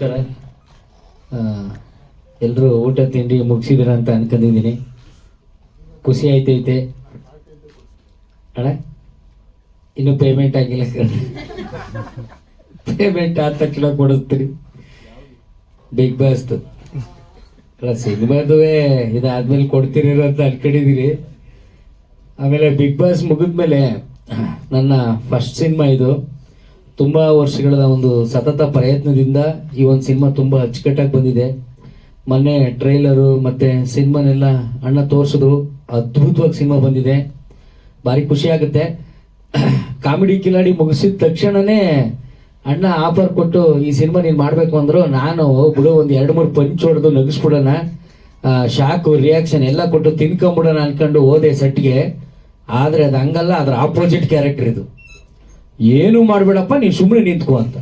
ನಮಸ್ಕಾರ. ಎಲ್ಲರೂ ಊಟ ತಿಂಡಿ ಮುಗಿಸಿದಿರ ಅಂತ ಅನ್ಕೊಂಡಿದ್ದೀನಿ. ಖುಷಿ ಆಯ್ತೈತೆ. ಅಣ್ಣ, ಇನ್ನು ಪೇಮೆಂಟ್ ಆಗಿಲ್ಲ. ಪೇಮೆಂಟ್ ಆದ ತಕ್ಷಣ ಕೊಡಿಸ್ತೀರಿ. ಬಿಗ್ ಬಾಸ್ದು ಅಲ್ಲ, ಸಿನಿಮಾದುವೆ ಇದಾದ್ಮೇಲೆ ಕೊಡ್ತೀರಿ ಅಂತ ಅನ್ಕೊಂಡಿದ್ದೀರಿ ಆಮೇಲೆ ಬಿಗ್ ಬಾಸ್ ಮುಗಿದ್ಮೇಲೆ ನನ್ನ ಫಸ್ಟ್ ಸಿನಿಮಾ ಇದು. ತುಂಬ ವರ್ಷಗಳ ಒಂದು ಸತತ ಪ್ರಯತ್ನದಿಂದ ಈ ಒಂದು ಸಿನಿಮಾ ತುಂಬ ಅಚ್ಚುಕಟ್ಟಾಗಿ ಬಂದಿದೆ. ಮೊನ್ನೆ ಟ್ರೈಲರು ಮತ್ತೆ ಸಿನಿಮಾನೆಲ್ಲ ಅಣ್ಣ ತೋರಿಸಿದ್ರು. ಅದ್ಭುತವಾಗಿ ಸಿನಿಮಾ ಬಂದಿದೆ. ಭಾರಿ ಖುಷಿ ಆಗುತ್ತೆ. ಕಾಮಿಡಿ ಕಿಲಾಡಿ ಮುಗಿಸಿದ ತಕ್ಷಣನೇ ಅಣ್ಣ ಆಫರ್ ಕೊಟ್ಟು, ಈ ಸಿನಿಮಾ ನೀನು ಮಾಡಬೇಕು ಅಂದ್ರು ನಾನು ಬಿಡು, ಒಂದು ಎರಡು ಮೂರು ಪಂಚ್ ಹೊಡೆದು ನಗಿಸ್ಬಿಡೋಣ. ಶಾಕು ರಿಯಾಕ್ಷನ್ ಎಲ್ಲ ಕೊಟ್ಟು ತಿನ್ಕೊಂಬಿಡೋಣ ಅನ್ಕೊಂಡು ಹೋದೆ ಸೆಟ್ಗೆ. ಆದರೆ ಅದು ಹಂಗಲ್ಲ ಅದ್ರ ಆಪೋಸಿಟ್ ಕ್ಯಾರೆಕ್ಟರ್ ಇದು. ಏನು ಮಾಡಬೇಡಪ್ಪ ನೀನು ಸುಮ್ಮನೆ ನಿಂತ್ಕೋ ಅಂತ.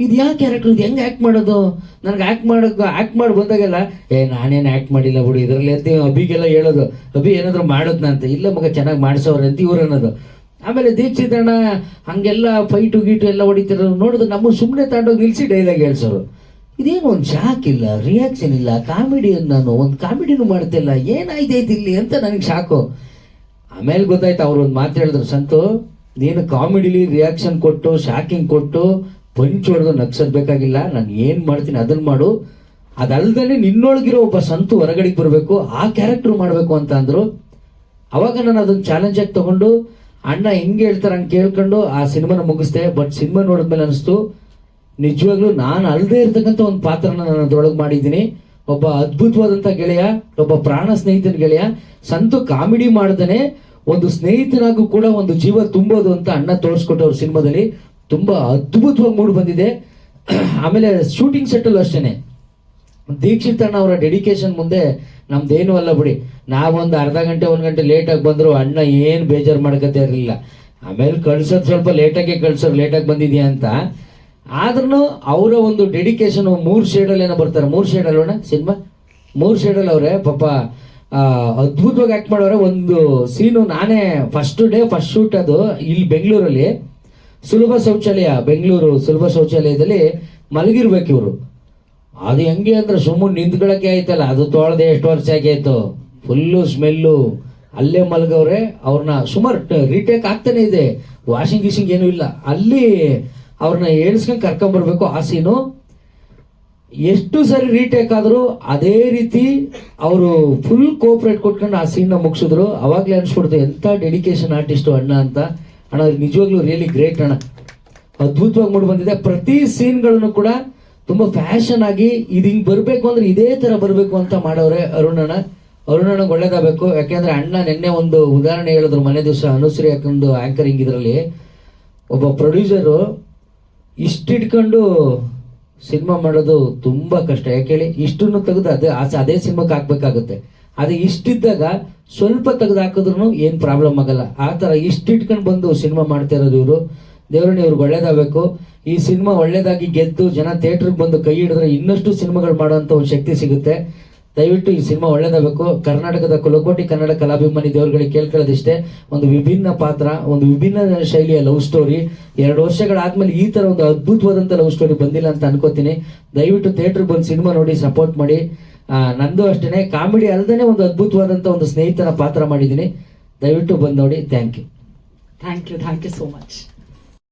ಇದು ಯಾವ ಕ್ಯಾರೆಕ್ಟರ್ ಇದು ಹೆಂಗೆ ಆ್ಯಕ್ಟ್ ಮಾಡೋದು? ನನಗೆ ಆ್ಯಕ್ಟ್ ಮಾಡೋದು ಆ್ಯಕ್ಟ್ ಮಾಡಿ ಬಂದಾಗೆಲ್ಲ, ಏ, ನಾನೇನು ಆ್ಯಕ್ಟ್ ಮಾಡಿಲ್ಲ ಬಿಡು, ಇದರಲ್ಲಿ ಅಂತ ಅಭಿಗೆಲ್ಲ ಹೇಳೋದು. ಅಭಿ ಏನಾದರೂ ಅಂತ. ಇಲ್ಲ ಮಗ, ಚೆನ್ನಾಗಿ ಮಾಡಿಸೋರು ಅಂತ ಇವ್ರು ಅನ್ನೋದು. ಆಮೇಲೆ ದೀಕ್ಷಿತಣ್ಣ ಹಾಗೆಲ್ಲ ಫೈಟು ಗೀಟು ಎಲ್ಲ ಹೊಡಿತಿರೋ ನೋಡಿದ್ರೆ ನಮ್ಮ ಸುಮ್ಮನೆ ತಗೊಂಡೋಗಿ ನಿಲ್ಸಿ ಡೈಲಾಗ್ ಹೇಳ್ಸೋರು. ಇದೇನು ಒಂದು ಶಾಕ್ ಇಲ್ಲ ರಿಯಾಕ್ಷನ್ ಇಲ್ಲ ಕಾಮಿಡಿ ನಾನು ಒಂದು ಕಾಮಿಡಿನೂ ಮಾಡ್ತಿಲ್ಲ. ಏನಾಯ್ತೈತಿ ಇಲ್ಲಿ ಅಂತ ನನಗೆ ಶಾಕು ಆಮೇಲೆ ಗೊತ್ತಾಯ್ತು, ಅವ್ರು ಒಂದು ಮಾತು ಹೇಳಿದ್ರು, ಸಂತು ನೀನು ಕಾಮಿಡಿಲಿ ರಿಯಾಕ್ಷನ್ ಕೊಟ್ಟು ಶಾಕಿಂಗ್ ಕೊಟ್ಟು ಪಂಚ್ ಹೊಡೆದು ನಗ್ಸೋದು ಬೇಕಾಗಿಲ್ಲ. ನಾನು ಏನು ಮಾಡ್ತೀನಿ ಅದನ್ನ ಮಾಡು. ಅದಲ್ದೇ ನಿನ್ನೊಳಗಿರೋ ಒಬ್ಬ ಸಂತು ಹೊರಗಡೆಗೆ ಬರಬೇಕು, ಆ ಕ್ಯಾರೆಕ್ಟರ್ ಮಾಡಬೇಕು ಅಂತ ಅಂದರು. ಅವಾಗ ನಾನು ಅದನ್ನ ಚಾಲೆಂಜ್ ಆಗಿ ತಗೊಂಡು, ಅಣ್ಣ ಹೆಂಗೆ ಹೇಳ್ತಾರೆ ಹಂಗೆ ಕೇಳ್ಕೊಂಡು, ಆ ಸಿನಿಮಾನ ಮುಗಿಸ್ದೆ. ಬಟ್ ಸಿನಿಮಾ ನೋಡಿದ್ಮೇಲೆ ಅನಿಸ್ತು, ನಿಜವಾಗ್ಲೂ ನಾನು ಅಲ್ಲದೆ ಇರ್ತಕ್ಕಂಥ ಒಂದು ಪಾತ್ರನ ನಾನು ಅದ್ರೊಳಗೆ ಮಾಡಿದ್ದೀನಿ. ಒಬ್ಬ ಅದ್ಭುತವಾದಂಥ ಗೆಳೆಯ, ಒಬ್ಬ ಪ್ರಾಣ ಸ್ನೇಹಿತನ ಗೆಳೆಯ. ಸಂತು ಕಾಮಿಡಿ ಮಾಡ್ದೇನೆ ಒಂದು ಸ್ನೇಹಿತನಾಗೂ ಕೂಡ ಒಂದು ಜೀವ ತುಂಬೋದು ಅಂತ ಅಣ್ಣ ತೋರಿಸ್ಕೊಟ್ಟವ್ರ ಸಿನಿಮಾದಲ್ಲಿ. ತುಂಬಾ ಅದ್ಭುತವಾಗಿ ಮೂಡ್ ಬಂದಿದೆ. ಆಮೇಲೆ ಶೂಟಿಂಗ್ ಸೆಟ್ಟಲ್ಲೂ ಅಷ್ಟೇನೆ. ದೀಕ್ಷಿತ್ ಅಣ್ಣ ಅವರ ಡೆಡಿಕೇಶನ್ ಮುಂದೆ ನಮ್ದೇನು ಅಲ್ಲ ಬಿಡಿ. ನಾವೊಂದು ಅರ್ಧ ಗಂಟೆ, ಒಂದು ಗಂಟೆ ಲೇಟಾಗಿ ಬಂದ್ರು ಅಣ್ಣ ಏನು ಬೇಜಾರು ಮಾಡ್ಕೊತಾ ಇರಲಿಲ್ಲ. ಆಮೇಲೆ ಕಳ್ಸೋದು ಸ್ವಲ್ಪ ಲೇಟಾಗೆ ಕಳ್ಸೋರು ಲೇಟಾಗಿ ಬಂದಿದ್ಯಾ ಅಂತ. ಆದ್ರೂ ಅವರ ಒಂದು ಡೆಡಿಕೇಶನ್ ಮೂರು ಶೇಡಲ್ಲಿ ಏನೋ ಬರ್ತಾರೆ. ಮೂರು ಶೇಡ್ ಅಲ್ವಣ್ಣ ಸಿನಿಮಾ? ಮೂರು ಶೇಡಲ್ಲಿ ಅವರೇ, ಪಾಪ ಅದ್ಭುತವಾಗಿ ಆಕ್ಟ್ ಮಾಡೋರೆ ಒಂದು ಸೀನು ನಾನೇ ಫಸ್ಟ್ ಡೇ ಫಸ್ಟ್ ಶೂಟ್ ಅದು ಇಲ್ಲಿ ಬೆಂಗಳೂರಲ್ಲಿ. ಸುಲಭ ಶೌಚಾಲಯ, ಬೆಂಗಳೂರು ಸುಲಭ ಶೌಚಾಲಯದಲ್ಲಿ ಮಲಗಿರ್ಬೇಕು ಇವರು. ಅದು ಹೆಂಗೆ ಅಂದ್ರೆ ಸುಮ್ಮನೆ ನಿಂತ್ಕೊಳಕ್ಕೆ ಆಯ್ತಲ್ಲ, ಅದು ತೊಳೆದೆ ಎಷ್ಟು ವರ್ಷ ಆಗೈತು ಫುಲ್ಲು ಸ್ಮೆಲ್ಲು ಅಲ್ಲೇ ಮಲಗವ್ರೆ ಅವ್ರನ್ನ ಸುಮಾರು ರೀಟೇಕ್ ಆಗ್ತಾನೆ ಇದೆ. ವಾಷಿಂಗ್ ಮಿಷಿನ್ ಏನೂ ಇಲ್ಲ. ಅಲ್ಲಿ ಅವ್ರನ್ನ ಏಳ್ಸ್ಕೊಂಡು ಕರ್ಕೊಂಬರ್ಬೇಕು ಆ ಸೀನು ಎಷ್ಟು ಸರಿ ರೀಟೇಕ್ ಆದರೂ ಅದೇ ರೀತಿ ಅವರು ಫುಲ್ ಕೋಪರೇಟ್ ಕೊಟ್ಕೊಂಡು ಆ ಸೀನ್ನ ಮುಗಿಸಿದ್ರು. ಅವಾಗಲೇ ಅನ್ಸ್ಬಿಡ್ತು ಎಂಥ ಡೆಡಿಕೇಶನ್ ಆರ್ಟಿಸ್ಟು ಅಣ್ಣ ಅಂತ. ಅಣ್ಣ ನಿಜವಾಗ್ಲೂ ರಿಯಲಿ ಗ್ರೇಟ್ ಅಣ್ಣ. ಅದ್ಭುತವಾಗಿ ಮೂಡಿ ಬಂದಿದೆ. ಪ್ರತಿ ಸೀನ್ಗಳನ್ನು ಕೂಡ ತುಂಬಾ ಫ್ಯಾಷನ್ ಆಗಿ ಇದು ಹಿಂಗ್ ಬರ್ಬೇಕು ಅಂದ್ರೆ ಇದೇ ತರ ಬರಬೇಕು ಅಂತ ಮಾಡೋರೆ ಅರುಣಣ್ಣ ಅರುಣಣ್ಣಗೆ ಒಳ್ಳೇದಾಗಬೇಕು. ಯಾಕೆಂದ್ರೆ ಅಣ್ಣ ನಿನ್ನೆ ಒಂದು ಉದಾಹರಣೆ ಹೇಳಿದ್ರು ಮನೆ ದಿವಸ ಅನುಶ್ರೀ ಹಾಕೊಂಡು ಆಂಕರಿಂಗ್ ಇದರಲ್ಲಿ. ಒಬ್ಬ ಪ್ರೊಡ್ಯೂಸರು ಇಷ್ಟಿಟ್ಕೊಂಡು ಸಿನಿಮಾ ಮಾಡೋದು ತುಂಬಾ ಕಷ್ಟ. ಯಾಕೆ ಹೇಳಿ, ಇಷ್ಟನ್ನು ತೆಗೆದು ಅದೇ ಆಸೆ, ಅದೇ ಸಿನಿಮಾಕ್ಕೆ ಹಾಕ್ಬೇಕಾಗುತ್ತೆ. ಅದೇ ಇಷ್ಟಿದ್ದಾಗ ಸ್ವಲ್ಪ ತೆಗೆದು ಹಾಕಿದ್ರು ಏನು ಪ್ರಾಬ್ಲಮ್ ಆಗಲ್ಲ. ಆ ತರ ಇಷ್ಟಿಟ್ಕೊಂಡು ಬಂದು ಸಿನಿಮಾ ಮಾಡ್ತಾ ಇರೋದು ಇವರು. ದೇವರನ್ನ ಇವ್ರಿಗೆ ಒಳ್ಳೇದಾಗಬೇಕು. ಈ ಸಿನಿಮಾ ಒಳ್ಳೇದಾಗಿ ಗೆದ್ದು ಜನ ಥಿಯೇಟರ್ಗೆ ಬಂದು ಕೈ ಹಿಡಿದ್ರೆ ಇನ್ನಷ್ಟು ಸಿನಿಮಾಗಳು ಮಾಡುವಂತ ಒಂದು ಶಕ್ತಿ ಸಿಗುತ್ತೆ. ದಯವಿಟ್ಟು ಈ ಸಿನಿಮಾ ಒಳ್ಳೇದಾಗಬೇಕು. ಕರ್ನಾಟಕದ ಕುಲಕೋಟಿ ಕನ್ನಡ ಕಲಾಭಿಮಾನಿ ದೇವರುಗಳಿಗೆ ಕೇಳ್ಕೊಳ್ಳೋದಿಷ್ಟೇ. ಒಂದು ವಿಭಿನ್ನ ಪಾತ್ರ, ಒಂದು ವಿಭಿನ್ನ ಶೈಲಿಯ ಲವ್ ಸ್ಟೋರಿ. ಎರಡು ವರ್ಷಗಳಾದ್ಮೇಲೆ ಈ ತರ ಒಂದು ಅದ್ಭುತವಾದಂತ ಲವ್ ಸ್ಟೋರಿ ಬಂದಿಲ್ಲ ಅಂತ ಅನ್ಕೋತೀನಿ. ದಯವಿಟ್ಟು ಥಿಯೇಟರ್ ಬಂದು ಸಿನಿಮಾ ನೋಡಿ, ಸಪೋರ್ಟ್ ಮಾಡಿ. ನಂದು ಅಷ್ಟೇನೆ. ಕಾಮಿಡಿ ಅಲ್ಲದೇನೆ ಒಂದು ಅದ್ಭುತವಾದಂತ ಒಂದು ಸ್ನೇಹಿತನ ಪಾತ್ರ ಮಾಡಿದ್ದೀನಿ. ದಯವಿಟ್ಟು ಬಂದು ನೋಡಿ. Thank you. Thank you. Thank you so much.